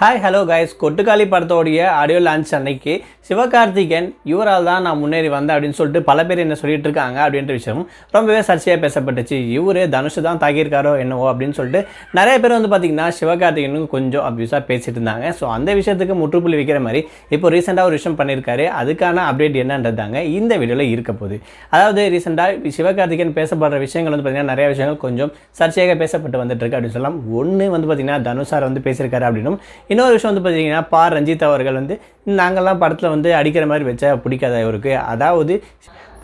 Hi hello guys Kottukkaali படத்தோடைய audio launch அன்னைக்கு சிவகார்த்திகேயன் இவரால் தான் நான் முன்னேறி வந்தேன் அப்படின்னு சொல்லிட்டு பல பேர் என்ன சொல்லிட்டு இருக்காங்க அப்படின்ற விஷயம் ரொம்பவே சர்ச்சையாக பேசப்பட்டுச்சு. இவரு தனுஷ் தான் தாக்கியிருக்காரோ என்னவோ அப்படின்னு சொல்லிட்டு நிறைய பேர் வந்து பார்த்தீங்கன்னா சிவகார்த்திகேயனுக்கு கொஞ்சம் அப்யூஸாக பேசிட்டு இருந்தாங்க. ஸோ அந்த விஷயத்துக்கு முற்றுப்புள்ளி வைக்கிற மாதிரி இப்போ ரீசெண்டாக ஒரு விஷயம் பண்ணியிருக்காரு. அதுக்கான அப்டேட் என்னன்றதாங்க இந்த வீடியோவில் இருக்க போகுது. அதாவது ரீசெண்டாக சிவகார்த்திகேயன் பேசப்படுற விஷயங்கள் வந்து பார்த்தீங்கன்னா நிறைய விஷயங்கள் கொஞ்சம் சர்ச்சையாக பேசப்பட்டு வந்துட்டு இருக்கு அப்படின்னு சொல்லலாம். ஒன்று வந்து பார்த்திங்கன்னா தனுஷார் வந்து பேசியிருக்காரு அப்படின்னும் இன்னொரு விஷயம் வந்து பார்த்தீங்கன்னா பா. ரஞ்சித் அவர்கள் வந்து நாங்கள்லாம் படத்தில் வந்து அடிக்கிற மாதிரி வச்சா பிடிக்காத இவருக்கு? அதாவது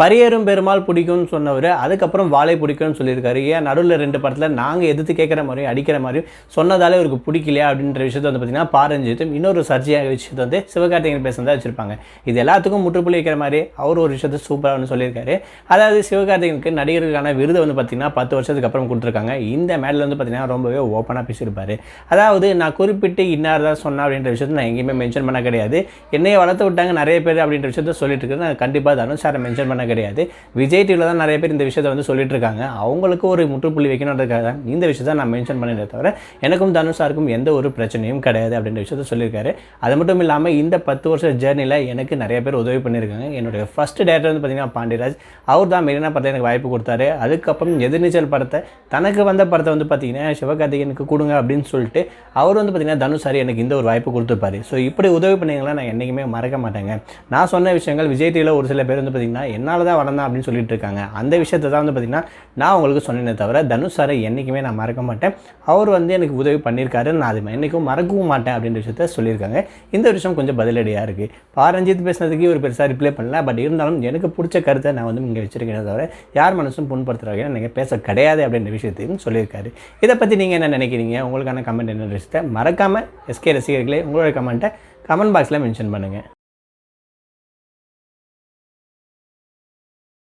பரியேறும் பெருமாள் பிடிக்கும்னு சொன்னவர் அதுக்கப்புறம் வாழை பிடிக்கும்னு சொல்லியிருக்காரு. ஏன் நடுவில் ரெண்டு படத்தில் நாங்கள் எதிர்த்து கேட்குற மாதிரியும் அடிக்கிற மாதிரியும் சொன்னதாலே அவருக்கு பிடிக்கலையா அப்படின்ற விஷயத்தை வந்து பார்த்தீங்கன்னா பாரஞ்சித்தும் இன்னொரு சர்ச்சையாக விஷயத்தை வந்து சிவகார்த்திகேயன் பேசுனதாக வச்சுருப்பாங்க. இது எல்லாத்துக்கும் முற்றுப்புள்ளி வைக்கிற மாதிரி அவர் ஒரு விஷயத்தை சூப்பராக வந்து சொல்லியிருக்காரு. அதாவது சிவகார்த்திகேயனுக்கு நடிகர்களுக்கான விருதை வந்து பார்த்திங்கன்னா பத்து வருஷத்துக்கு அப்புறம் கொடுத்துருக்காங்க. இந்த மேடல் வந்து பார்த்திங்கன்னா ரொம்பவே ஓப்பனாக பேசியிருப்பாரு. அதாவது நான் குறிப்பிட்டு இன்னார் தான் சொன்னேன் அப்படின்ற விஷயத்தை நான் எங்கேயுமே மென்ஷன் பண்ண கிடையாது. என்னையை வளர்த்து விட்டாங்க நிறைய பேர் அப்படின்ற விஷயத்த சொல்லிட்டு இருக்கிறது நான் கண்டிப்பாக தானும் சார் மென்ஷன் பண்ண கிடையாது. விஜய் டிவியில் தான் நிறைய பேர் இந்த விஷயத்தை வந்து சொல்லிட்டு இருக்காங்க. அவங்களுக்கு ஒரு முற்றுப்புள்ளி வைக்கணுன்றதுக்காக தான் இந்த விஷயத்தை நான் மென்ஷன் பண்ணினே தவிர எனக்கும் தனுஷாருக்கும் எந்த ஒரு பிரச்சனையும் கிடையாது அப்படின்ற விஷயத்த சொல்லியிருக்காரு. அது மட்டும் இல்லாமல் இந்த பத்து வருஷ ஜேர்னியில் எனக்கு நிறைய பேர் உதவி பண்ணியிருக்காங்க. என்னுடைய ஃபர்ஸ்ட் டேரக்டர் வந்து பார்த்தீங்கன்னா பாண்டியராஜ். அவர் தான் மெரினா படத்தை எனக்கு வாய்ப்பு கொடுத்தாரு. அதுக்கப்புறம் எதிர்நீச்சல் படத்தை தனக்கு வந்த படத்தை வந்து பார்த்தீங்கன்னா சிவகார்த்திகேயனுக்கு கொடுங்க அப்படின்னு சொல்லிட்டு அவர் வந்து பார்த்தீங்கன்னா தனுஷ் எனக்கு இந்த ஒரு வாய்ப்பு கொடுத்துருப்பாரு. ஸோ இப்படி உதவி பண்ணீங்களா? நான் என்றைக்குமே மறக்க மாட்டேங்க. நான் சொன்ன விஷயங்கள் விஜய் டிவியில் ஒரு சில பேர் வந்து பார்த்தீங்கன்னா என்ன அதனால தான் வளர்ந்தான் அப்படின்னு சொல்லிட்டு இருக்காங்க அந்த விஷயத்தை தான் வந்து பார்த்தீங்கன்னா நான் உங்களுக்கு சொன்னேனே தவிர தனுஷ் சாரை என்றைக்குமே நான் மறக்க மாட்டேன். அவர் வந்து எனக்கு உதவி பண்ணியிருக்காரு நான் அது என்றைக்கும் மறக்கவும் மாட்டேன் அப்படின்ற விஷயத்த சொல்லியிருக்காங்க. இந்த விஷயம் கொஞ்சம் பதிலடியாக இருக்குது பாரஞ்சித் பேசுனதுக்கு ஒரு பெருசாக ரிப்ளை பண்ணல. பட் இருந்தாலும் எனக்கு பிடிச்ச கருத்தை நான் வந்து இங்கே வச்சிருக்கேனே தவிர யார் மனசும் புண்படுத்துகிறாங்க நீங்கள் பேச கிடையாது அப்படின்ற விஷயத்தையும் சொல்லியிருக்காரு. இதை பற்றி நீங்கள் என்ன நினைக்கிறீங்க? உங்களுக்கான கமெண்ட் என்ன? விஷயத்தை மறக்காமல் எஸ்கே ரசிகர்களே உங்களோட கமெண்ட்டை கமெண்ட் பாக்ஸில் மென்ஷன் பண்ணுங்கள்